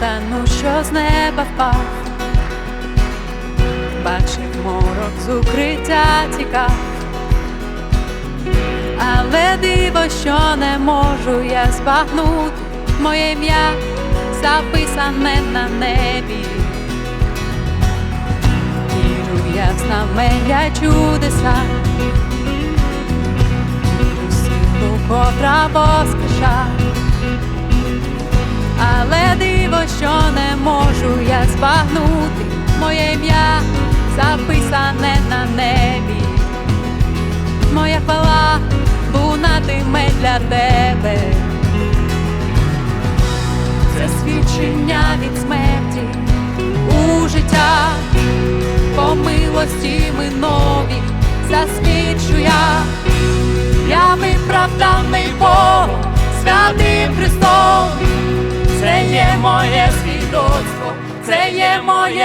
фонтану, що з неба впав, бачив морок з укриття тікав, але диво, що не можу я збагнути, моє ім'я записане на небі. Вірю я в знамення чудеса, вірю в силу, котра воскреша. Що не можу я збагнути, моє ім'я записане на небі, моя хвала лунатиме для тебе, це свідчення від смерті. У життя,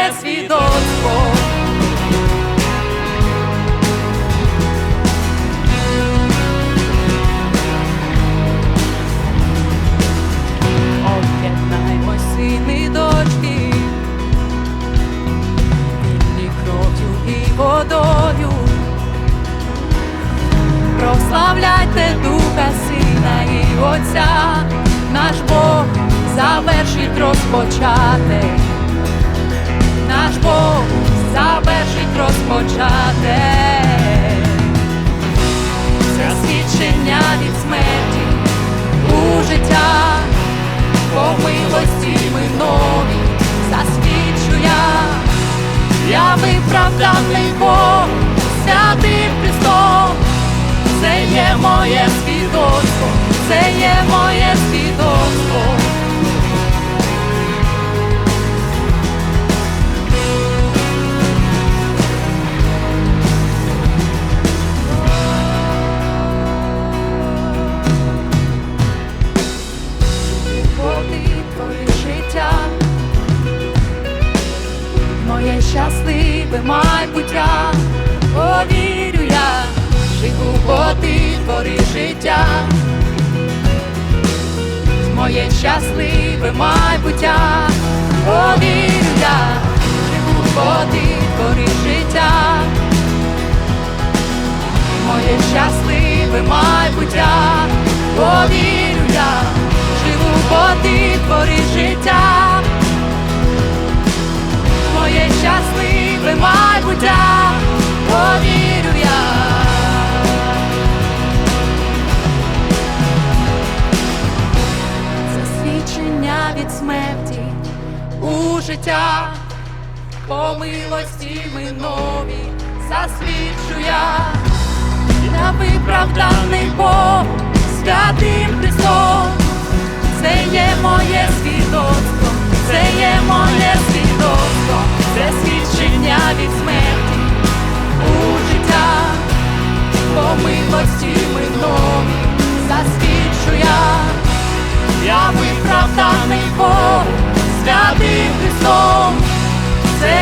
моє свідоцтво. Об'єднаймось, сини дочки, вільні кров'ю і водою. Прославляйте Духа Сина і Отця, наш Бог завершить розпочати, наш Бог завершить розпочати. Це свідчення від смерті у життя, по милості ми нові засвідчу я, виправданий Бог, святим Христом. Це є моє майбуття, повірю я, живу, бо ти твори життя, моє щасливе майбуття, повірю я, живу, бо ти твори життя, моє щасливе майбуття, повірю я, живу, бо ти твори життя, життя, по милості ми нові засвідчу я, на виправданий Бог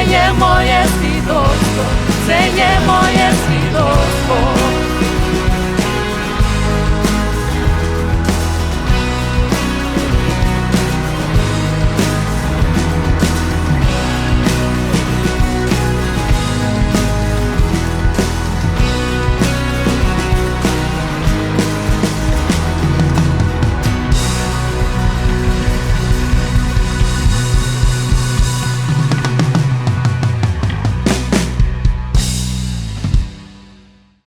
rješenje moje si